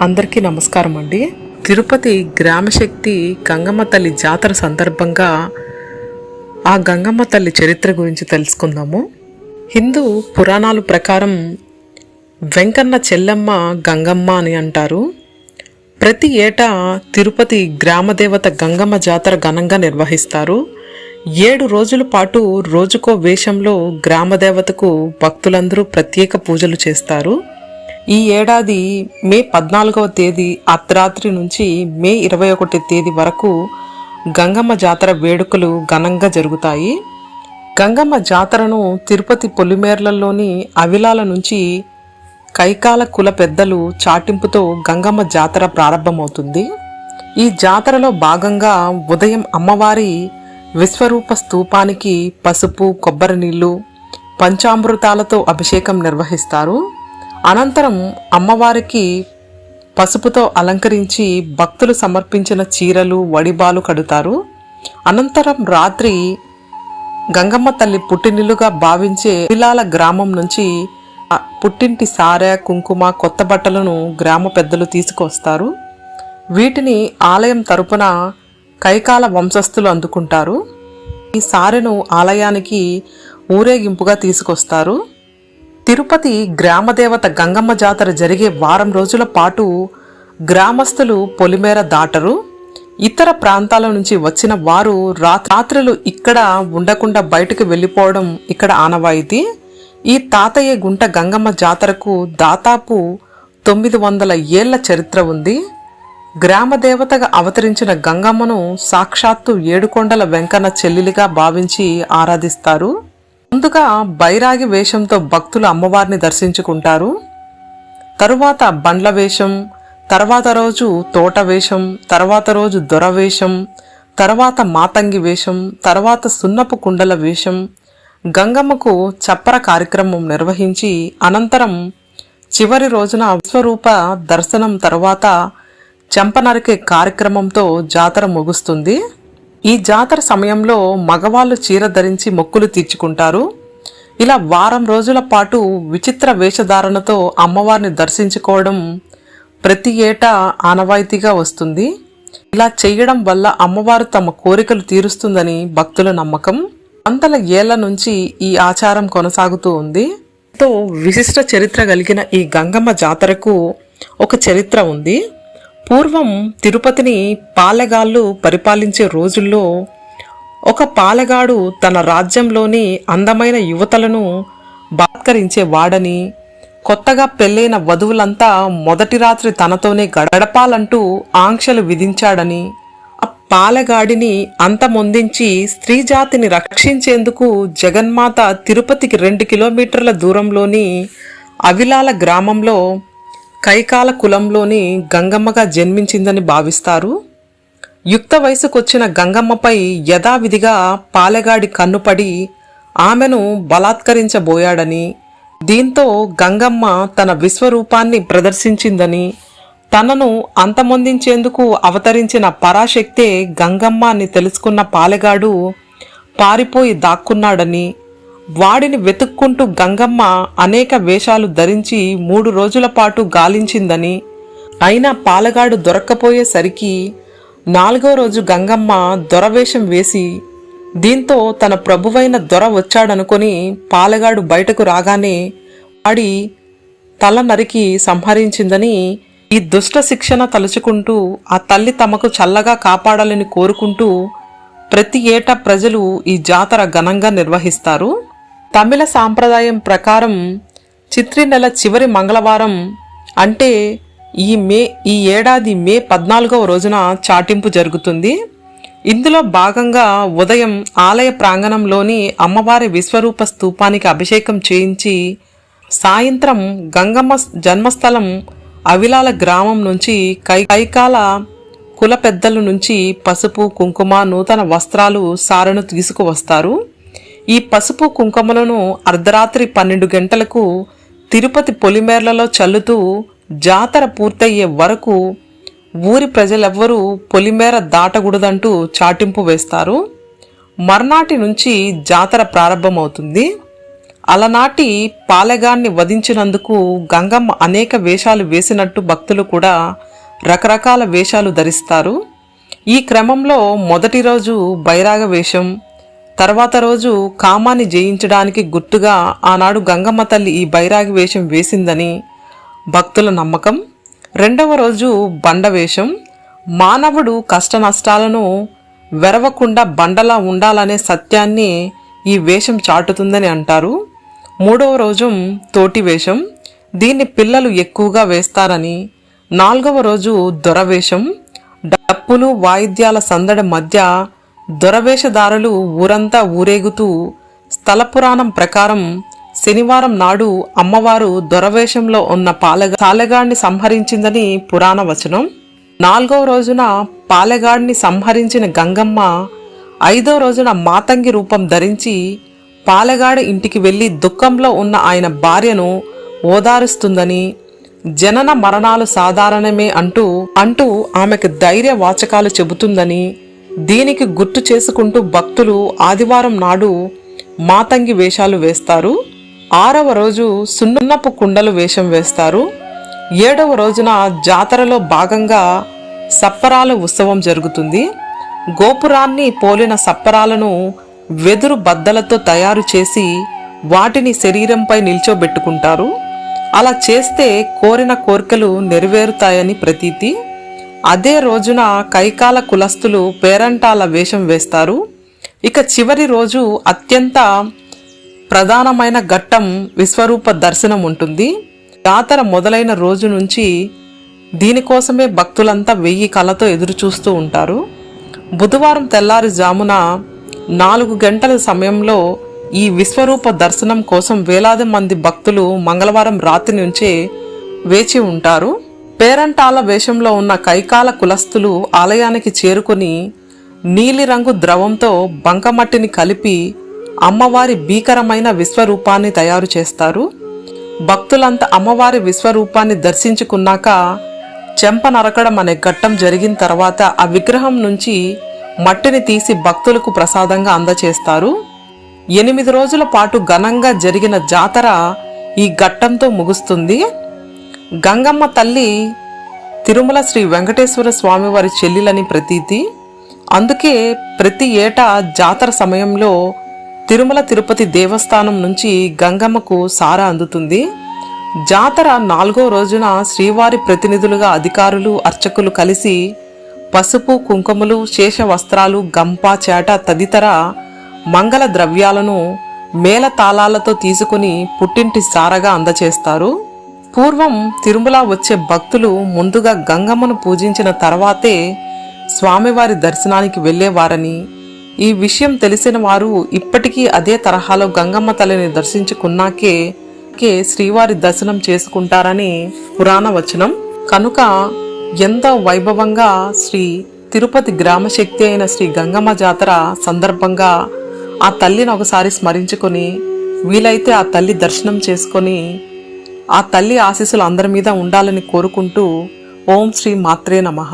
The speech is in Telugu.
అందరికీ నమస్కారం అండి. తిరుపతి గ్రామశక్తి గంగమ్మ తల్లి జాతర సందర్భంగా ఆ గంగమ్మ తల్లి చరిత్ర గురించి తెలుసుకుందాము. హిందూ పురాణాల ప్రకారం వెంకన్న చెల్లెమ్మ గంగమ్మ అని అంటారు. ప్రతి ఏటా తిరుపతి గ్రామదేవత గంగమ్మ జాతర ఘనంగా నిర్వహిస్తారు. ఏడు రోజుల పాటు రోజుకో వేషంలో గ్రామదేవతకు భక్తులందరూ ప్రత్యేక పూజలు చేస్తారు. ఈ ఏడాది మే పద్నాలుగవ తేదీ అర్ధరాత్రి నుంచి మే ఇరవై ఒకటి తేదీ వరకు గంగమ్మ జాతర వేడుకలు ఘనంగా జరుగుతాయి. గంగమ్మ జాతరను తిరుపతి పొలిమేర్లలోని అవిలాల నుంచి కైకాల కుల పెద్దలు చాటింపుతో గంగమ్మ జాతర ప్రారంభమవుతుంది. ఈ జాతరలో భాగంగా ఉదయం అమ్మవారి విశ్వరూప స్తూపానికి పసుపు కొబ్బరి నీళ్ళు పంచామృతాలతో అభిషేకం నిర్వహిస్తారు. అనంతరం అమ్మవారికి పసుపుతో అలంకరించి భక్తులు సమర్పించిన చీరలు వడిబాలు కడుతారు. అనంతరం రాత్రి గంగమ్మ తల్లి పుట్టినిల్లుగా భావించే పిలాల గ్రామం నుంచి పుట్టింటి సారె కుంకుమ కొత్త బట్టలను గ్రామ పెద్దలు తీసుకొస్తారు వీటిని ఆలయం తరపున కైకాల వంశస్థులు అందుకుంటారు. ఈ సారెను ఆలయానికి ఊరేగింపుగా తీసుకొస్తారు. తిరుపతి గ్రామదేవత గంగమ్మ జాతర జరిగే వారం రోజుల పాటు గ్రామస్తులు పొలిమేర దాటరు. ఇతర ప్రాంతాల నుంచి వచ్చిన వారు రాత్రులు ఇక్కడ ఉండకుండా బయటకు వెళ్ళిపోవడం ఇక్కడ ఆనవాయితీ. ఈ తాతయ్య గుంట గంగమ్మ జాతరకు దాదాపు తొమ్మిది వందల ఏళ్ళ చరిత్ర ఉంది. గ్రామదేవతగా అవతరించిన గంగమ్మను సాక్షాత్తు ఏడుకొండల వెంకన్న చెల్లెలిగా భావించి ఆరాధిస్తారు. ముందుగా బైరాగి వేషంతో భక్తులు అమ్మవారిని దర్శించుకుంటారు. తరువాత బండ్ల వేషం తర్వాత రోజు తోట వేషం తర్వాత రోజు దొర వేషం తర్వాత మాతంగి వేషం తర్వాత సున్నపు కుండల వేషం గంగమ్మకు చప్పర కార్యక్రమం నిర్వహించి అనంతరం చివరి రోజున విశ్వరూప దర్శనం తర్వాత చెంపనరికే కార్యక్రమంతో జాతర ముగుస్తుంది. ఈ జాతర సమయంలో మగవాళ్ళు చీర ధరించి మొక్కులు తీర్చుకుంటారు. ఇలా వారం రోజుల పాటు విచిత్ర వేషధారణతో అమ్మవారిని దర్శించుకోవడం ప్రతి ఏటా ఆనవాయితీగా వస్తుంది. ఇలా చేయడం వల్ల అమ్మవారు తమ కోరికలు తీరుస్తుందని భక్తుల నమ్మకం. వందల ఏళ్ళ నుంచి ఈ ఆచారం కొనసాగుతూ ఉంది. తో విశిష్ట చరిత్ర కలిగిన ఈ గంగమ్మ జాతరకు ఒక చరిత్ర ఉంది. పూర్వం తిరుపతిని పాలెగాళ్ళు పరిపాలించే రోజుల్లో ఒక పాలెగాడు తన రాజ్యంలోని అందమైన యువతలను బాత్కరించేవాడని కొత్తగా పెళ్ళైన వధువులంతా మొదటి రాత్రి తనతోనే గడపాలంటూ ఆంక్షలు విధించాడని ఆ పాలెగాడిని అంతమొందించి స్త్రీ జాతిని రక్షించేందుకు జగన్మాత తిరుపతికి రెండు కిలోమీటర్ల దూరంలోని అవిలాల గ్రామంలో కైకాల కులంలోని గంగమ్మగా జన్మించిందని భావిస్తారు. యుక్త వయసుకొచ్చిన గంగమ్మపై యథావిధిగా పాలెగాడి కన్నుపడి ఆమెను బలాత్కరించబోయాడని దీంతో గంగమ్మ తన విశ్వరూపాన్ని ప్రదర్శించిందని తనను అంతమొందించేందుకు అవతరించిన పరాశక్తే గంగమ్మ అని తెలుసుకున్న పాలెగాడు పారిపోయి దాక్కున్నాడని వాడిని వెతుక్కుంటూ గంగమ్మ అనేక వేషాలు ధరించి మూడు రోజుల పాటు గాలించిందని అయినా పాలగాడు దొరక్కపోయేసరికి నాలుగో రోజు గంగమ్మ దొరవేషం వేసి దీంతో తన ప్రభువైన దొర వచ్చాడనుకొని పాలగాడు బయటకు రాగానే వాడి తల నరికి సంహరించిందని ఈ దుష్ట శిక్షణ తలుచుకుంటూ ఆ తల్లి తమకు చల్లగా కాపాడాలని కోరుకుంటూ ప్రతి ఏటా ప్రజలు ఈ జాతర ఘనంగా నిర్వహిస్తారు. తమిళ సాంప్రదాయం ప్రకారం చిత్రి నెల చివరి మంగళవారం అంటే ఈ మే ఈ ఏడాది మే పద్నాలుగవ రోజున చాటింపు జరుగుతుంది. ఇందులో భాగంగా ఉదయం ఆలయ ప్రాంగణంలోని అమ్మవారి విశ్వరూప స్తూపానికి అభిషేకం చేయించి సాయంత్రం గంగమ్మ జన్మస్థలం అవిలాల గ్రామం నుంచి కై కైకాల కుల పెద్దల నుంచి పసుపు కుంకుమ నూతన వస్త్రాలు సారను తీసుకువస్తారు. ఈ పసుపు కుంకుమలను అర్ధరాత్రి పన్నెండు గంటలకు తిరుపతి పొలిమేర్లలో చల్లుతూ జాతర పూర్తయ్యే వరకు ఊరి ప్రజలెవ్వరూ పొలిమేర దాటకూడదంటూ చాటింపు వేస్తారు. మర్నాటి నుంచి జాతర ప్రారంభమవుతుంది. అలనాటి పాలెగాన్ని వధించినందుకు గంగమ్మ అనేక వేషాలు వేసినట్టు భక్తులు కూడా రకరకాల వేషాలు ధరిస్తారు. ఈ క్రమంలో మొదటి రోజు బైరాగ వేషం తర్వాత రోజు కామాన్ని జయించడానికి గుర్తుగా ఆనాడు గంగమ్మ తల్లి ఈ బైరాగి వేషం వేసిందని భక్తుల నమ్మకం. రెండవ రోజు బండ వేషం. మానవుడు కష్ట నష్టాలను వెరవకుండా బండలా ఉండాలనే సత్యాన్ని ఈ వేషం చాటుతుందని అంటారు. మూడవ రోజు తోటి వేషం. దీన్ని పిల్లలు ఎక్కువగా వేస్తారని. నాలుగవ రోజు దొరవేషం డప్పులు వాయిద్యాల సందడి మధ్య దొరవేషధారులు ఊరంతా ఊరేగుతూ స్థల పురాణం ప్రకారం శనివారం నాడు అమ్మవారు దొరవేషంలో ఉన్న పాలెగ పాలెగాడిని సంహరించిందని పురాణ వచనం. నాలుగవ రోజున పాలెగాడిని సంహరించిన గంగమ్మ ఐదో రోజున మాతంగి రూపం ధరించి పాలెగాడి ఇంటికి వెళ్ళి దుఃఖంలో ఉన్న ఆయన భార్యను ఓదారుస్తుందని జనన మరణాలు సాధారణమే అంటూ అంటూ ఆమెకు ధైర్య వాచకాలు చెబుతుందని దీనికి గుర్తు చేసుకుంటూ భక్తులు ఆదివారం నాడు మాతంగి వేషాలు వేస్తారు. ఆరవ రోజు సున్నపు కుండలు వేషం వేస్తారు. ఏడవ రోజున జాతరలో భాగంగా సప్పరాల ఉత్సవం జరుగుతుంది. గోపురాన్ని పోలిన సప్పరాలను వెదురు బద్దలతో తయారు చేసి వాటిని శరీరంపై నిల్చోబెట్టుకుంటారు. అలా చేస్తే కోరిన కోరికలు నెరవేరుతాయని ప్రతీతి. అదే రోజున కైకాల కులస్తులు పేరంటాల వేషం వేస్తారు. ఇక చివరి రోజు అత్యంత ప్రధానమైన ఘట్టం విశ్వరూప దర్శనం ఉంటుంది. జాతర మొదలైన రోజు నుంచి దీనికోసమే భక్తులంతా వెయ్యి కళ్ళతో ఎదురు చూస్తూ ఉంటారు. బుధవారం తెల్లారుజామున నాలుగు గంటల సమయంలో ఈ విశ్వరూప దర్శనం కోసం వేలాది మంది భక్తులు మంగళవారం రాత్రి నుంచే వేచి ఉంటారు. పేరంటాల వేషంలో ఉన్న కైకాల కులస్తులు ఆలయానికి చేరుకుని నీలిరంగు ద్రవంతో బంకమట్టిని కలిపి అమ్మవారి భీకరమైన విశ్వరూపాన్ని తయారు చేస్తారు. భక్తులంతా అమ్మవారి విశ్వరూపాన్ని దర్శించుకున్నాక చెంప నరకడం అనే ఘట్టం జరిగిన తర్వాత ఆ విగ్రహం నుంచి మట్టిని తీసి భక్తులకు ప్రసాదంగా అందచేస్తారు. ఎనిమిది రోజుల పాటు ఘనంగా జరిగిన జాతర ఈ ఘట్టంతో ముగుస్తుంది. గంగమ్మ తల్లి తిరుమల శ్రీ వెంకటేశ్వర స్వామివారి చెల్లెలని చెల్లిలని ప్రతీతి. అందుకే ప్రతి ఏటా జాతర సమయంలో తిరుమల తిరుపతి దేవస్థానం నుంచి గంగమ్మకు సార అందుతుంది. జాతర నాలుగో రోజున శ్రీవారి ప్రతినిధులుగా అధికారులు అర్చకులు కలిసి పసుపు కుంకుమలు శేష వస్త్రాలు గంప చేట తదితర మంగళ ద్రవ్యాలను మేళ తాళాలతో తీసుకుని పుట్టింటి సారగా అందచేస్తారు. పూర్వం తిరుమల వచ్చే భక్తులు ముందుగా గంగమ్మను పూజించిన తర్వాతే స్వామివారి దర్శనానికి వెళ్ళేవారని ఈ విషయం తెలిసిన వారు ఇప్పటికీ అదే తరహాలో గంగమ్మ తల్లిని దర్శించుకున్నాకే కే శ్రీవారి దర్శనం చేసుకుంటారని పురాణ వచనం. కనుక ఎంతో వైభవంగా శ్రీ తిరుపతి గ్రామశక్తి అయిన శ్రీ గంగమ్మ జాతర సందర్భంగా ఆ తల్లిని ఒకసారి స్మరించుకొని వీలైతే ఆ తల్లి దర్శనం చేసుకొని ఆ తల్లి ఆశీస్సులు అందరి మీద ఉండాలని కోరుకుంటూ ఓం శ్రీ మాత్రే నమః.